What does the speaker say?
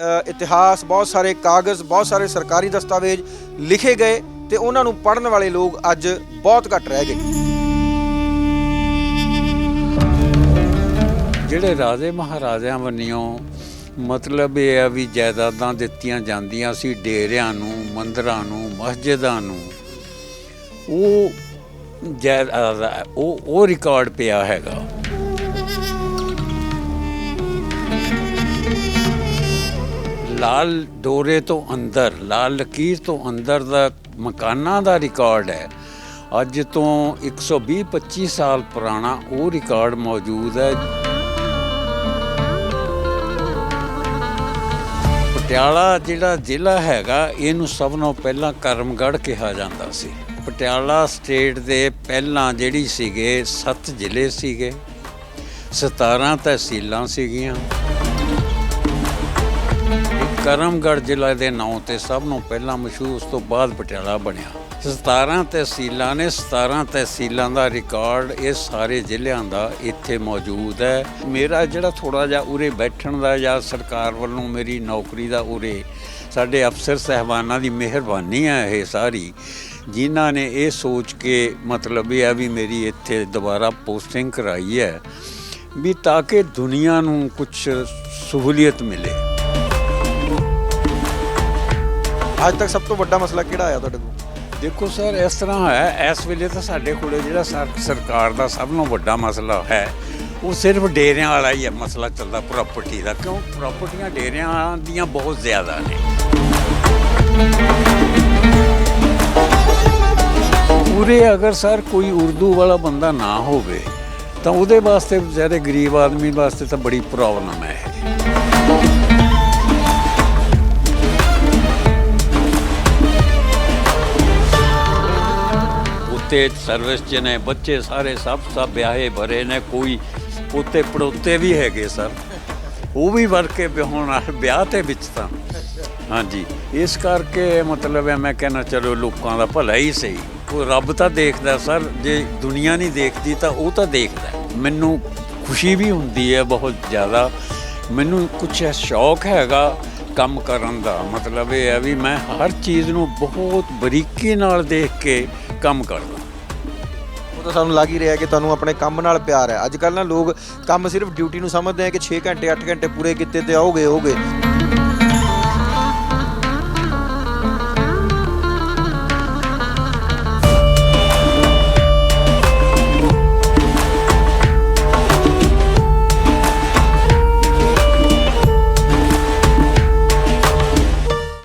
ਇਤਿਹਾਸ, ਬਹੁਤ ਸਾਰੇ ਕਾਗਜ਼, ਬਹੁਤ ਸਾਰੇ ਸਰਕਾਰੀ ਦਸਤਾਵੇਜ਼ ਲਿਖੇ ਗਏ ਤੇ ਉਹਨਾਂ ਨੂੰ ਪੜ੍ਹਨ ਵਾਲੇ ਲੋਕ ਅੱਜ ਬਹੁਤ ਘੱਟ ਰਹਿ ਗਏ। ਜਿਹੜੇ ਰਾਜੇ ਮਹਾਰਾਜਿਆਂ ਵੱਲੋਂ ਮਤਲਬ ਇਹ ਆ ਵੀ ਜਾਇਦਾਦਾਂ ਦਿੱਤੀਆਂ ਜਾਂਦੀਆਂ ਸੀ ਡੇਰਿਆਂ ਨੂੰ, ਮੰਦਰਾਂ ਨੂੰ, ਮਸਜਿਦਾਂ ਨੂੰ, ਉਹ ਜਾਇਦਾਦ, ਉਹ ਉਹ ਰਿਕਾਰਡ ਪਿਆ ਹੈਗਾ। ਲਾਲ ਡੋਰੇ ਤੋਂ ਅੰਦਰ, ਲਾਲ ਲਕੀਰ ਤੋਂ ਅੰਦਰ ਦਾ ਮਕਾਨਾਂ ਦਾ ਰਿਕਾਰਡ ਹੈ। ਅੱਜ ਤੋਂ 120 25 ਸਾਲ ਪੁਰਾਣਾ ਉਹ ਰਿਕਾਰਡ ਮੌਜੂਦ ਹੈ। ਪਟਿਆਲਾ ਜਿਹੜਾ ਜ਼ਿਲ੍ਹਾ ਹੈਗਾ, ਇਹਨੂੰ ਸਭ ਤੋਂ ਪਹਿਲਾਂ ਕਰਮਗੜ੍ਹ ਕਿਹਾ ਜਾਂਦਾ ਸੀ। ਪਟਿਆਲਾ ਸਟੇਟ ਦੇ ਪਹਿਲਾਂ ਜਿਹੜੀ ਸੀਗੇ 7 ਜ਼ਿਲ੍ਹੇ ਸੀਗੇ। 17 ਤਹਿਸੀਲਾਂ ਸੀਗੀਆਂ। ਕਰਮਗੜ੍ਹ ਜ਼ਿਲ੍ਹੇ ਦੇ ਨਾਂ ਤੇ ਸਭ ਨੂੰ ਪਹਿਲਾਂ ਮਸ਼ਹੂਰ ਉਸ ਤੋਂ ਬਾਅਦ ਪਟਿਆਲਾ ਬਣਿਆ। 17 ਤਹਿਸੀਲਾਂ ਨੇ 17 ਤਹਿਸੀਲਾਂ ਦਾ ਰਿਕਾਰਡ ਇਹ ਸਾਰੇ ਜ਼ਿਲ੍ਹਿਆਂ ਦਾ ਇੱਥੇ ਮੌਜੂਦ ਹੈ। ਮੇਰਾ ਜਿਹੜਾ ਥੋੜਾ ਜਿਹਾ ਉਰੇ ਬੈਠਣ ਦਾ ਜਾਂ ਸਰਕਾਰ ਵੱਲੋਂ ਮੇਰੀ ਨੌਕਰੀ ਦਾ ਉਰੇ ਸਾਡੇ ਅਫਸਰ ਸਹਿਬਾਨਾਂ ਦੀ ਮਿਹਰਬਾਨੀ ਹੈ ਇਹ ਸਾਰੀ। ਜਿਨ੍ਹਾਂ ਨੇ ਇਹ ਸੋਚ ਕੇ ਮਤਲਬ ਇਹ ਹੈ ਵੀ ਮੇਰੀ ਇੱਥੇ ਦੁਬਾਰਾ ਪੋਸਟਿੰਗ ਕਰਾਈ ਹੈ ਵੀ ਤਾਂ ਕਿ ਦੁਨੀਆ ਨੂੰ ਕੁਝ ਸਹੂਲੀਅਤ ਮਿਲੇ। ਅੱਜ ਤੱਕ ਸਭ ਤੋਂ ਵੱਡਾ ਮਸਲਾ ਕਿਹੜਾ ਆਇਆ ਤੁਹਾਡੇ ਕੋਲ? ਦੇਖੋ ਸਰ, ਇਸ ਤਰ੍ਹਾਂ ਹੈ, ਇਸ ਵੇਲੇ ਤਾਂ ਸਾਡੇ ਕੋਲੇ ਜਿਹੜਾ ਸਰ- ਸਰਕਾਰ ਦਾ ਸਭ ਤੋਂ ਵੱਡਾ ਮਸਲਾ ਹੈ, ਉਹ ਸਿਰਫ ਡੇਰਿਆਂ ਵਾਲਾ ਹੀ ਹੈ ਮਸਲਾ ਚੱਲਦਾ ਪ੍ਰਾਪਰਟੀ ਦਾ, ਕਿਉਂ? ਪ੍ਰਾਪਰਟੀਆਂ ਡੇਰਿਆਂ ਦੀਆਂ ਬਹੁਤ ਜ਼ਿਆਦਾ ਨੇ। ਉਰੇ ਅਗਰ ਸਰ ਕੋਈ ਉਰਦੂ ਵਾਲਾ ਬੰਦਾ ਨਾ ਹੋਵੇ, ਤਾਂ ਉਹਦੇ ਵਾਸਤੇ ਵਿਚਾਰੇ ਗਰੀਬ ਆਦਮੀ ਵਾਸਤੇ ਤਾਂ ਬੜੀ ਪ੍ਰੋਬਲਮ ਹੈ ਇਹ। ਉੱਤੇ ਸਰਵਿਸ ਚ ਨੇ ਬੱਚੇ ਸਾਰੇ ਸਭ ਸਭ ਵਿਆਹੇ ਭਰੇ ਨੇ ਕੋਈ ਉੱਤੇ ਪੜੋਤੇ ਵੀ ਹੈਗੇ ਸਰ ਉਹ ਵੀ ਵਰ ਕੇ ਹੁਣ ਵਿਆਹ ਤੇ ਵਿੱਚ ਤਾਂ ਹਾਂਜੀ ਇਸ ਕਰਕੇ ਮਤਲਬ ਹੈ ਮੈਂ ਕਹਿੰਦਾ ਚਲੋ ਲੋਕਾਂ ਦਾ ਭਲਾ ਹੀ ਸਹੀ ਕੋਈ ਰੱਬ ਤਾਂ ਦੇਖਦਾ ਸਰ ਜੇ ਦੁਨੀਆ ਨਹੀਂ ਦੇਖਦੀ ਤਾਂ ਉਹ ਤਾਂ ਦੇਖਦਾ ਮੈਨੂੰ ਖੁਸ਼ੀ ਵੀ ਹੁੰਦੀ ਹੈ ਬਹੁਤ ਜ਼ਿਆਦਾ ਮੈਨੂੰ ਕੁਝ ਸ਼ੌਕ ਹੈਗਾ ਕੰਮ ਕਰਨ ਦਾ ਮਤਲਬ ਇਹ ਹੈ ਵੀ ਮੈਂ ਹਰ ਚੀਜ਼ ਨੂੰ ਬਹੁਤ ਬਰੀਕੀ ਨਾਲ ਦੇਖ ਕੇ ਕੰਮ ਕਰਦਾ ਉਹ ਤਾਂ ਸਾਨੂੰ ਲੱਗ ਹੀ ਰਿਹਾ ਕਿ ਤੁਹਾਨੂੰ ਆਪਣੇ ਕੰਮ ਨਾਲ ਪਿਆਰ ਹੈ। ਅੱਜ ਕੱਲ੍ਹ ਨਾ ਲੋਕ ਕੰਮ ਸਿਰਫ ਡਿਊਟੀ ਨੂੰ ਸਮਝਦੇ ਆ ਕਿ 6 ਘੰਟੇ 8 ਘੰਟੇ ਪੂਰੇ ਕੀਤੇ ਤੇ ਆਓਗੇ, ਹੋਗੇ।